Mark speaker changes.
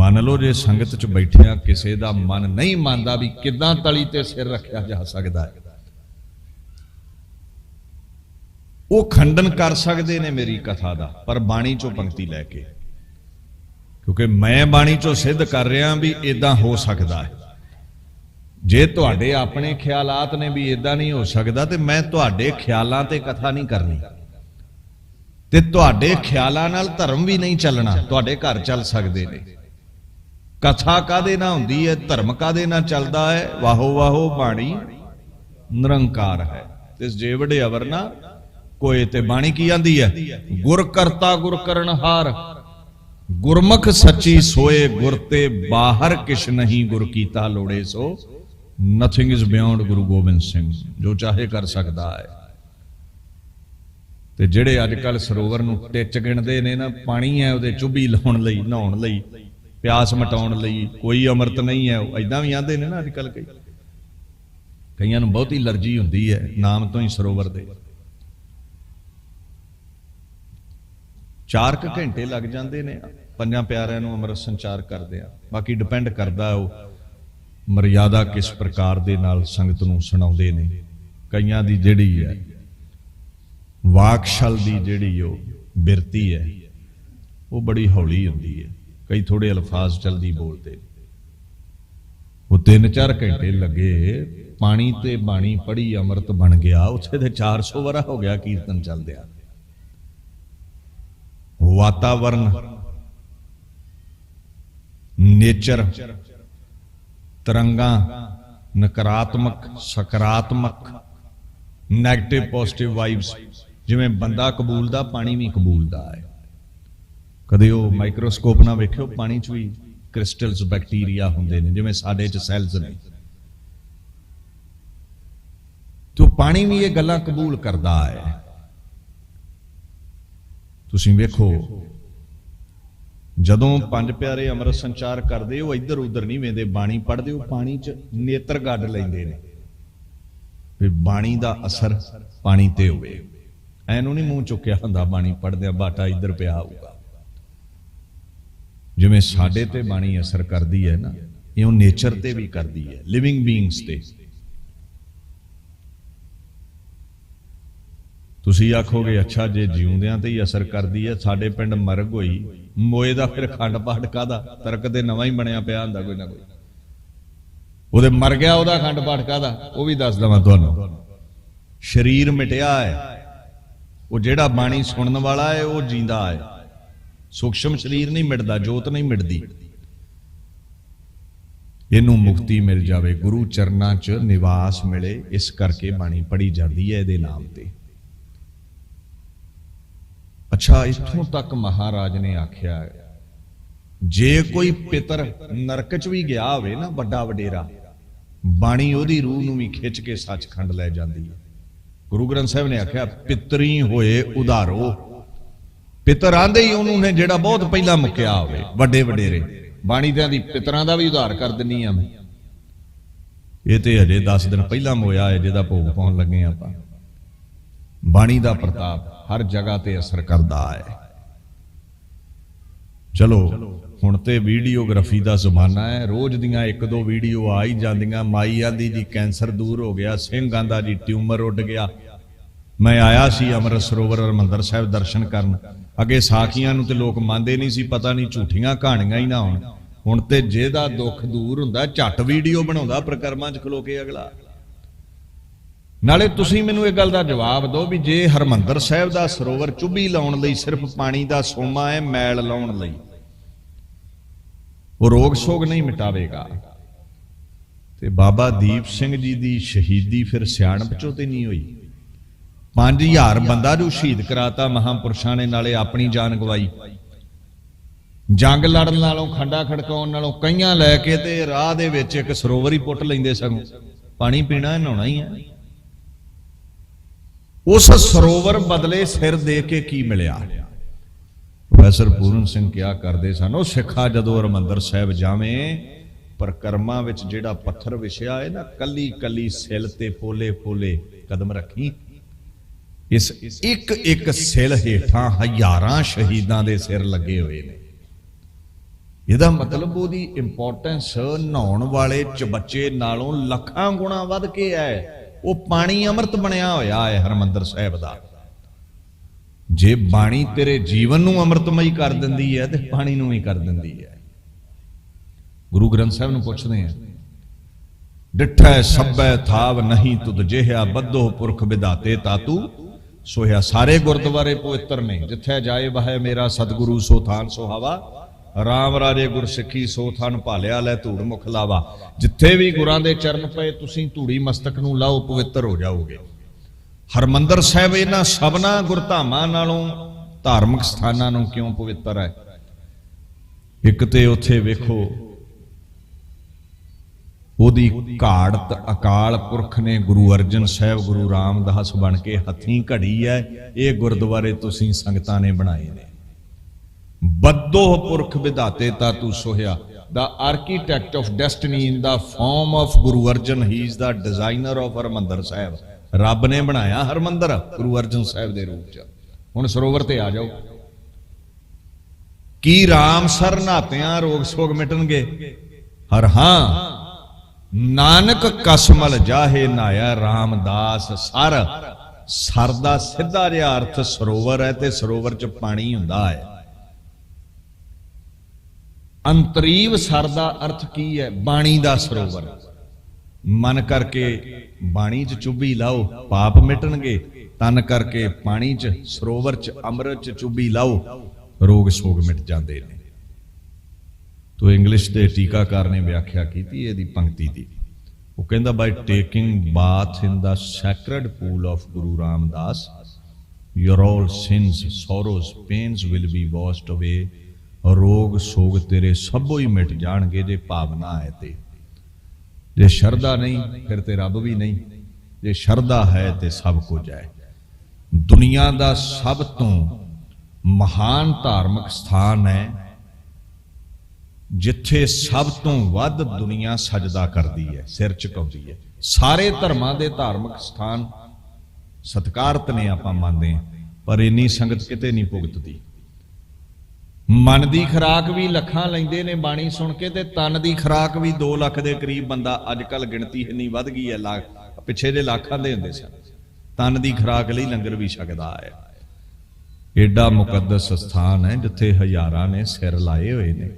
Speaker 1: ਮੰਨ ਲਓ ਜੇ ਸੰਗਤ 'ਚ ਬੈਠਿਆ ਕਿਸੇ ਦਾ ਮਨ ਨਹੀਂ ਮੰਨਦਾ ਵੀ ਕਿੱਦਾਂ ਤਲੀ ਤੇ ਸਿਰ ਰੱਖਿਆ ਜਾ ਸਕਦਾ ਹੈ। ਉਹ ਖੰਡਨ ਕਰ ਸਕਦੇ ਨੇ ਮੇਰੀ ਕਥਾ ਦਾ, ਪਰ ਬਾਣੀ ਚੋਂ ਪੰਕਤੀ ਲੈ ਕੇ। ਕਿਉਂਕਿ ਮੈਂ ਬਾਣੀ ਚੋਂ ਸਿੱਧ ਕਰ ਰਿਹਾ ਵੀ ਇਦਾਂ ਹੋ ਸਕਦਾ ਹੈ। ਜੇ ਤੁਹਾਡੇ ਆਪਣੇ ਖਿਆਲਾਤ ਨੇ ਵੀ ਇਦਾਂ ਨਹੀਂ ਹੋ ਸਕਦਾ, ਤੇ ਮੈਂ ਤੁਹਾਡੇ ਖਿਆਲਾਂ ਤੇ ਕਥਾ ਨਹੀਂ ਕਰਨੀ। ਤੇ ਤੁਹਾਡੇ ਖਿਆਲਾਂ ਨਾਲ ਧਰਮ ਵੀ ਨਹੀਂ ਚੱਲਣਾ, ਤੁਹਾਡੇ ਘਰ ਚੱਲ ਸਕਦੇ ਨੇ। ਕਥਾ ਕਾਦੇ ਨਾਲ ਹੁੰਦੀ ਹੈ? ਧਰਮ ਕਾਦੇ ਨਾਲ ਚੱਲਦਾ ਹੈ? ਵਾਹੋ ਵਾਹੋ ਬਾਣੀ ਨਿਰੰਕਾਰ ਹੈ। ਤੇ ਜੇ ਵਡੇ ਅਵਰਨਾ ਕੋਏ ਤੇ ਬਾਣੀ ਕੀ ਆਂਦੀ ਹੈ? ਗੁਰ ਕਰਤਾ ਗੁਰ ਕਰਨਹਾਰ ਗੁਰਮੁਖ ਸੱਚੀ ਸੋਏ ਗੁਰ ਤੇ ਬਾਹਰ ਕਿਛ ਨਹੀਂ ਗੁਰ ਕੀਤਾ ਲੋੜੇ ਸੋ। Nothing is beyond Guru Gobind Singh, ਜੋ ਚਾਹੇ ਕਰ ਸਕਦਾ ਹੈ। ਤੇ ਜਿਹੜੇ ਅੱਜ ਕੱਲ ਸਰੋਵਰ ਨੂੰ ਟਿੱਚ ਗਿਣਦੇ ਨੇ ਨਾ, ਪਾਣੀ ਹੈ ਉਹਦੇ ਚੁੱਭੀ ਲਾਉਣ ਲਈ, ਨਹਾਉਣ ਲਈ। ਪਿਆਸ ਮਟਾਉਣ ਲਈ ਕੋਈ ਅੰਮ੍ਰਿਤ ਨਹੀਂ ਹੈ। ਉਹ ਐਦਾਂ ਵੀ ਆਂਦੇ ਨੇ ਨਾ ਅੱਜ ਕੱਲ ਕਈ। ਕਈਆਂ ਨੂੰ ਬਹੁਤੀ ਅਲਰਜੀ ਹੁੰਦੀ ਹੈ, ਨਾਮ ਤੋਂ ਹੀ ਸਰੋਵਰ ਦੇ। 4 ਕੁ ਘੰਟੇ ਲੱਗ ਜਾਂਦੇ ਨੇ ਪੰਜਾਂ ਪਿਆਰਿਆਂ ਨੂੰ ਅੰਮ੍ਰਿਤ ਸੰਚਾਰ ਕਰਦੇ ਆ। ਬਾਕੀ ਡਿਪੈਂਡ ਕਰਦਾ ਉਹ ਮਰਿਆਦਾ ਕਿਸ ਪ੍ਰਕਾਰ ਦੇ ਨਾਲ ਸੰਗਤ ਨੂੰ ਸੁਣਾਉਂਦੇ ਨੇ। ਕਈਆਂ ਦੀ ਜਿਹੜੀ ਹੈ, ਵਾਕਸ਼ਲ ਦੀ ਜਿਹੜੀ ਉਹ ਬਿਰਤੀ ਹੈ, ਉਹ ਬੜੀ ਹੌਲੀ ਹੁੰਦੀ ਹੈ। ਕਈ ਥੋੜੇ ਅਲਫਾਜ਼ ਜਲਦੀ ਬੋਲਦੇ ਉਹ 3-4 ਘੰਟੇ ਲੱਗੇ, ਪਾਣੀ ਤੇ ਬਾਣੀ ਪੜੀ ਅੰਮ੍ਰਿਤ ਬਣ ਗਿਆ। ਉੱਥੇ ਤੇ 400 ਵਰਾ ਹੋ ਗਿਆ ਕੀਰਤਨ ਚੱਲਦਿਆ। ਵਾਤਾਵਰਨ, ਨੇਚਰ, ਤਰੰਗਾਂ, ਨਕਾਰਾਤਮਕ, ਸਕਾਰਾਤਮਕ 네ਗੇਟਿਵ ਪੋਜ਼ਿਟਿਵ ਵਾਈਬਸ ਜਿਵੇਂ ਬੰਦਾ ਕਬੂਲਦਾ, ਪਾਣੀ ਵੀ ਕਬੂਲਦਾ ਹੈ। ਕਦੇ ਉਹ ਮਾਈਕਰੋਸਕੋਪ ਨਾਲ ਵੇਖਿਓ, ਪਾਣੀ 'ਚ ਵੀ ਕ੍ਰਿਸਟਲਸ ਬੈਕਟੀਰੀਆ ਹੁੰਦੇ ਨੇ, ਜਿਵੇਂ ਸਾਡੇ 'ਚ ਸੈਲਸ ਨੇ। ਤੇ ਉਹ ਪਾਣੀ ਵੀ ਇਹ ਗੱਲਾਂ ਕਬੂਲ ਕਰਦਾ ਹੈ। ਤੁਸੀਂ ਵੇਖੋ, ਜਦੋਂ ਪੰਜ ਪਿਆਰੇ ਅੰਮ੍ਰਿਤ ਸੰਚਾਰ ਕਰਦੇ, ਉਹ ਇੱਧਰ ਉੱਧਰ ਨਹੀਂ ਵੇਂਦੇ ਬਾਣੀ ਪੜ੍ਹਦੇ, ਉਹ ਪਾਣੀ 'ਚ ਨੇਤਰ ਗੱਡ ਲੈਂਦੇ ਨੇ। ਵੀ ਬਾਣੀ ਦਾ ਅਸਰ ਪਾਣੀ ਤੇ ਹੋਵੇ। ਐਨੂੰ ਨਹੀਂ ਮੂੰਹ ਚੁੱਕਿਆ ਹੁੰਦਾ, ਬਾਣੀ ਪੜ੍ਹਦਿਆਂ ਬਾਟਾ ਇੱਧਰ ਪਿਆ ਹੋਊਗਾ। ਜਿਵੇਂ ਸਾਡੇ ਤੇ ਬਾਣੀ ਅਸਰ ਕਰਦੀ ਹੈ ਨਾ ਇਹ ਉਹ ਨੇਚਰ ਤੇ ਵੀ ਕਰਦੀ ਹੈ ਲਿਵਿੰਗ ਬੀਇੰਗਸ ਤੇ। ਤੁਸੀਂ ਆਖੋਗੇ, ਅੱਛਾ, ਜੇ ਜਿਉਂਦਿਆਂ ਤੇ ਹੀ ਅਸਰ ਕਰਦੀ ਹੈ, ਸਾਡੇ ਪਿੰਡ ਮਰਗ ਹੋਈ, ਮੋਏ ਦਾ ਫਿਰ ਖੰਡ ਪਾਠ ਕਾਦਾ ਤਰਕ 'ਤੇ ਨਵਾਂ ਹੀ ਬਣਿਆ ਪਿਆ ਹੁੰਦਾ ਕੋਈ ਨਾ ਕੋਈ। ਉਹਦੇ ਮਰ ਗਿਆ, ਉਹਦਾ ਖੰਡ ਪਾਠ ਕਾਦਾ ਉਹ ਵੀ ਦੱਸ ਦਵਾਂ ਤੁਹਾਨੂੰ। ਸਰੀਰ ਮਿਟਿਆ ਹੈ। ਉਹ ਜਿਹੜਾ ਬਾਣੀ ਸੁਣਨ ਵਾਲਾ ਹੈ, ਉਹ ਜਿੰਦਾ ਹੈ। ਸੂਖਸ਼ਮ ਸਰੀਰ ਨਹੀਂ ਮਿਟਦਾ, ਜੋਤ ਨਹੀਂ ਮਿਟਦੀ। ਇਹਨੂੰ ਮੁਕਤੀ ਮਿਲ ਜਾਵੇ, ਗੁਰੂ ਚਰਨਾਂ 'ਚ ਨਿਵਾਸ ਮਿਲੇ, ਇਸ ਕਰਕੇ ਬਾਣੀ ਪੜੀ ਜਾਂਦੀ ਹੈ ਇਹਦੇ ਨਾਮ ਤੇ। ਅੱਛਾ, ਇੱਥੋਂ ਤੱਕ ਮਹਾਰਾਜ ਨੇ ਆਖਿਆ, ਜੇ ਕੋਈ ਪਿਤਰ ਨਰਕ 'ਚ ਵੀ ਗਿਆ ਹੋਵੇ ਨਾ, ਵੱਡਾ ਵਡੇਰਾ, ਬਾਣੀ ਉਹਦੀ ਰੂਹ ਨੂੰ ਵੀ ਖਿੱਚ ਕੇ ਸੱਚਖੰਡ ਲੈ ਜਾਂਦੀ ਹੈ। ਗੁਰੂ ਗ੍ਰੰਥ ਸਾਹਿਬ ਨੇ ਆਖਿਆ, ਪਿਤਰੀ ਹੋਏ ਉਧਾਰੋ। ਪਿਤਰ ਆਂਦੇ ਹੀ ਉਹਨੂੰ ਨੇ ਜਿਹੜਾ ਬਹੁਤ ਪਹਿਲਾਂ ਮੁੱਕਿਆ ਹੋਵੇ, ਵੱਡੇ ਵਡੇਰੇ। ਬਾਣੀ ਤੇ ਦੀ ਪਿਤਰਾਂ ਦਾ ਵੀ ਉਧਾਰ ਕਰ ਦਿੰਨੀ ਆ ਮੈਂ। ਇਹ ਤੇ ਹਜੇ 10 ਦਿਨ ਪਹਿਲਾਂ ਮੋਇਆ ਹੈ ਜਿਹਦਾ ਭੋਗ ਪਾਉਣ ਲੱਗੇ ਆਪਾਂ। ਬਾਣੀ ਦਾ ਪ੍ਰਤਾਪ ਹਰ ਜਗ੍ਹਾ ਤੇ ਅਸਰ ਕਰਦਾ ਹੈ। ਚਲੋ, ਹੁਣ ਤੇ ਵੀਡੀਓਗ੍ਰਾਫੀ ਦਾ ਜ਼ਮਾਨਾ ਹੈ। ਰੋਜ਼ ਦੀਆਂ ਇੱਕ ਦੋ ਵੀਡੀਓ ਆ ਹੀ ਜਾਂਦੀਆਂ। ਮਾਈ ਆਂਦੀ ਜੀ ਕੈਂਸਰ ਦੂਰ ਹੋ ਗਿਆ, ਸਿੰਘ ਆਂਦਾ ਜੀ ਟਿਊਮਰ ਉੱਡ ਗਿਆ। ਮੈਂ ਆਇਆ ਸੀ ਅੰਮ੍ਰਿਤ ਸਰੋਵਰ ਹਰਿਮੰਦਰ ਸਾਹਿਬ ਦਰਸ਼ਨ ਕਰਨ। ਅੱਗੇ ਸਾਖੀਆਂ ਨੂੰ ਤੇ ਲੋਕ ਮੰਨਦੇ ਨਹੀਂ ਸੀ, ਪਤਾ ਨਹੀਂ ਝੂਠੀਆਂ ਕਹਾਣੀਆਂ ਹੀ ਨਾ ਹੋਣ। ਹੁਣ ਤੇ ਜਿਹਦਾ ਦੁੱਖ ਦੂਰ ਹੁੰਦਾ, ਝੱਟ ਵੀਡੀਓ ਬਣਾਉਂਦਾ, ਪ੍ਰਕਰਮਾਂ 'ਚ ਖਲੋ ਕੇ ਅਗਲਾ। ਨਾਲੇ ਤੁਸੀਂ ਮੈਨੂੰ ਇਹ ਗੱਲ ਦਾ ਜਵਾਬ ਦਿਓ ਵੀ ਜੇ ਹਰਮੰਦਰ ਸਾਹਿਬ ਦਾ ਸਰੋਵਰ ਚੁੱਭੀ ਲਾਉਣ ਲਈ ਸਿਰਫ ਪਾਣੀ ਦਾ ਸੋਮਾ ਹੈ, ਮੈਲ ਲਾਉਣ ਲਈ, ਉਹ ਰੋਗ ਸੋਗ ਨਹੀਂ ਮਿਟਾਵੇਗਾ। ਤੇ ਬਾਬਾ ਦੀਪ ਸਿੰਘ ਜੀ ਦੀ ਸ਼ਹੀਦੀ ਫਿਰ ਸਿਆਣਪ ਚੋਂ ਤੇ ਨਹੀਂ ਹੋਈ। 5000 ਬੰਦਾ ਨੂੰ ਸ਼ਹੀਦ ਕਰਾਤਾ ਮਹਾਪੁਰਸ਼ਾਂ ਨੇ ਨਾਲੇ ਆਪਣੀ ਜਾਨ ਗਵਾਈ। ਜੰਗ ਲੜਨ ਨਾਲੋਂ, ਖੰਡਾ ਖੜਕਾਉਣ ਨਾਲੋਂ, ਕਈਆਂ ਲੈ ਕੇ ਤੇ ਰਾਹ ਦੇ ਵਿੱਚ ਇੱਕ ਸਰੋਵਰ ਹੀ ਪੁੱਟ ਲੈਂਦੇ ਸਗੋਂ। ਪਾਣੀ ਪੀਣਾ ਨਹਾਉਣਾ ਹੀ ਹੈ। ਉਸ ਸਰੋਵਰ ਬਦਲੇ ਸਿਰ ਦੇ ਕੇ ਕੀ ਮਿਲਿਆ? ਪ੍ਰੋਫੈਸਰ ਪੂਰਨ ਸਿੰਘ ਕਿਹਾ ਕਰਦੇ ਸਨ? ਉਹ ਸਿੱਖਾ ਜਦੋਂ ਹਰਮੰਦਰ ਸਾਹਿਬ ਜਾਵੇਂ, ਪਰਕਰਮਾਂ ਵਿੱਚ ਜਿਹੜਾ ਪੱਥਰ ਵਿਛਿਆ ਹੈ ਨਾ ਕੱਲੀ ਕੱਲੀ ਸਿਲ ਤੇ ਪੋਲੇ ਪੋਲੇ ਕਦਮ ਰੱਖੀ। ਇਸ ਇੱਕ ਇੱਕ ਸਿਰ ਹੇਠਾਂ ਹਜ਼ਾਰਾਂ ਸ਼ਹੀਦਾਂ ਦੇ ਸਿਰ ਲੱਗੇ ਹੋਏ ਨੇ। ਇਹਦਾ ਮਤਲਬ ਉਹਦੀ ਇੰਪੋਰਟੈਂਸ ਨਹਾਉਣ ਵਾਲੇ ਚਬੱਚੇ ਨਾਲੋਂ ਲੱਖਾਂ ਗੁਣਾ ਵੱਧ ਕੇ ਹੈ। ਉਹ ਪਾਣੀ ਅੰਮ੍ਰਿਤ ਬਣਿਆ ਹੋਇਆ ਹੈ ਹਰਮੰਦਰ ਸਾਹਿਬ ਦਾ। ਜੇ ਬਾਣੀ ਤੇਰੇ ਜੀਵਨ ਨੂੰ ਅੰਮ੍ਰਿਤਮਈ ਕਰ ਦਿੰਦੀ ਹੈ ਤੇ ਪਾਣੀ ਨੂੰ ਵੀ ਕਰ ਦਿੰਦੀ ਹੈ। ਗੁਰੂ ਗ੍ਰੰਥ ਸਾਹਿਬ ਨੂੰ ਪੁੱਛਦੇ ਆ ਡਿਠੈ ਸਭੈ ਥਾਵ ਨਹੀਂ ਤੁਧ ਜਿਹਾ ਬੱਧੋ ਪੁਰਖ ਵਿਦਾਤੇ ਤਾਤੂ। ਸੋਹਿਆ ਸਾਰੇ ਗੁਰਦੁਆਰੇ ਪਵਿੱਤਰ ਨੇ, ਜਿੱਥੇ ਜਾਏ ਵਹੈ ਮੇਰਾ ਸਤਿਗੁਰੂ, ਸੋ ਥਾਨ ਸੁਹਾਵਾ ਰਾਮ ਰਾਜੇ ਗੁਰਸਿੱਖੀ, ਸੋ ਥਾਨ ਭਾਲਿਆ ਲੈ ਧੂੜ ਮੁਖ ਲਾਵਾ। ਜਿੱਥੇ ਵੀ ਗੁਰਾਂ ਦੇ ਚਰਨ ਪਏ, ਤੁਸੀਂ ਧੂੜੀ ਮਸਤਕ ਨੂੰ ਲਾਓ, ਪਵਿੱਤਰ ਹੋ ਜਾਓਗੇ। ਹਰਮੰਦਰ ਸਾਹਿਬ, ਇਹਨਾਂ ਸਭਨਾ ਗੁਰਧਾਮਾਂ ਨਾਲੋਂ, ਧਾਰਮਿਕ ਸਥਾਨਾਂ ਨੂੰ ਕਿਉਂ ਪਵਿੱਤਰ ਹੈ? ਇੱਕ ਤੇ ਉੱਥੇ ਵੇਖੋ ਉਹਦੀ ਘਾੜਤ ਅਕਾਲ ਪੁਰਖ ਨੇ ਗੁਰੂ ਅਰਜਨ ਸਾਹਿਬ, ਗੁਰੂ ਰਾਮਦਾਸ ਬਣ ਕੇ ਹੱਥੀਂ ਘੜੀ ਹੈ। ਇਹ ਗੁਰਦੁਆਰੇ ਤੁਸੀਂ ਸੰਗਤਾਂ ਨੇ ਬਣਾਏ ਨੇ। ਬੱਦੋ ਪੁਰਖ ਵਿਧਾਤੇ ਤਾ ਤੂੰ ਸੋਹਿਆ। The architect of destiny in the form of Guru Arjan, he is the designer of Harmandar Sahib. ਰੱਬ ਨੇ ਬਣਾਇਆ ਹਰਮੰਦਰ ਗੁਰੂ ਅਰਜਨ ਸਾਹਿਬ ਦੇ ਰੂਪ ਚ। ਹੁਣ ਸਰੋਵਰ ਤੇ ਆ ਜਾਓ। ਕੀ ਰਾਮ ਸਰ ਨਾਤਿਆਂ ਰੋਗ ਸੋਗ ਮਿਟਣਗੇ? ਹਰ ਹਾਂ ਨਾਨਕ ਕਸਮਲ ਜਾਹੇ ਨਾਇਆ ਰਾਮਦਾਸ ਸਰ। ਸਰ ਦਾ ਸਿੱਧਾ ਜਿਹਾ ਅਰਥ ਸਰੋਵਰ ਹੈ ਤੇ ਸਰੋਵਰ ਚ ਪਾਣੀ ਹੁੰਦਾ ਹੈ। ਅੰਤਰੀਵ ਸਰ ਦਾ ਅਰਥ ਕੀ ਹੈ? ਬਾਣੀ ਦਾ ਸਰੋਵਰ। ਮਨ ਕਰਕੇ ਬਾਣੀ 'ਚ ਚੁੱਭੀ ਲਾਓ, ਪਾਪ ਮਿਟਣਗੇ। ਤਨ ਕਰਕੇ ਪਾਣੀ 'ਚ, ਸਰੋਵਰ 'ਚ, ਅੰਮ੍ਰਿਤ 'ਚ ਚੁੱਭੀ ਲਾਓ। ਰੋਗ ਸੋਗ ਮਿਟ ਜਾਂਦੇ ਨੇ। ਤੋ ਇੰਗਲਿਸ਼ ਦੇ ਟੀਕਾਕਾਰ ਨੇ ਵਿਆਖਿਆ ਕੀਤੀ, ਇਹਦੀ ਪੰਕਤੀ ਦੀ। ਉਹ ਕਹਿੰਦਾ by taking bath in the sacred pool of Guru Ramdas your all sins, sorrows, pains will be washed away. ਰੋਗ, ਸੋਗ ਤੇਰੇ ਸਭੋ ਹੀ ਮਿਟ ਜਾਣਗੇ ਜੇ ਭਾਵਨਾ ਹੈ ਤੇ। ਜੇ ਸ਼ਰਧਾ ਨਹੀਂ, ਫਿਰ ਤੇ ਰੱਬ ਵੀ ਨਹੀਂ। ਜੇ ਸ਼ਰਧਾ ਹੈ ਤੇ ਸਭ ਕੁਝ ਹੈ। ਦੁਨੀਆ ਦਾ ਸਭ ਤੋਂ ਮਹਾਨ ਧਾਰਮਿਕ ਸਥਾਨ ਹੈ ਜਿੱਥੇ ਸਭ ਤੋਂ ਵੱਧ ਦੁਨੀਆ ਸਜਦਾ ਕਰਦੀ ਹੈ, ਸਿਰ ਝੁਕਾਉਂਦੀ ਹੈ। ਸਾਰੇ ਧਰਮਾਂ ਦੇ ਧਾਰਮਿਕ ਸਥਾਨ ਸਤਕਾਰਤ ਨੇ ਆਪਾਂ ਮੰਨਦੇ ਹਾਂ, ਪਰ ਇੰਨੀ ਸੰਗਤ ਕਿਤੇ ਨਹੀਂ ਭੁਗਤਦੀ। ਮਨ ਦੀ ਖਰਾਕ ਵੀ ਲੱਖਾਂ ਲੈਂਦੇ ਨੇ ਬਾਣੀ ਸੁਣ ਕੇ ਤੇ ਤਨ ਦੀ ਖਰਾਕ ਵੀ 2 ਲੱਖ ਦੇ ਕਰੀਬ ਬੰਦਾ ਅੱਜ ਕੱਲ ਗਿਣਤੀ ਇੰਨੀ ਵੱਧ ਗਈ ਹੈ ਲੱਖ ਪਿੱਛੇ ਦੇ ਲੱਖਾਂ ਦੇ ਹੁੰਦੇ ਸਨ। ਤਨ ਦੀ ਖਰਾਕ ਲਈ ਲੰਗਰ ਵੀ ਛਕਦਾ ਹੈ। ਏਡਾ ਮੁਕੱਦਸ ਸਥਾਨ ਹੈ ਜਿੱਥੇ ਹਜ਼ਾਰਾਂ ਨੇ ਸਿਰ ਲਾਏ ਹੋਏ ਨੇ।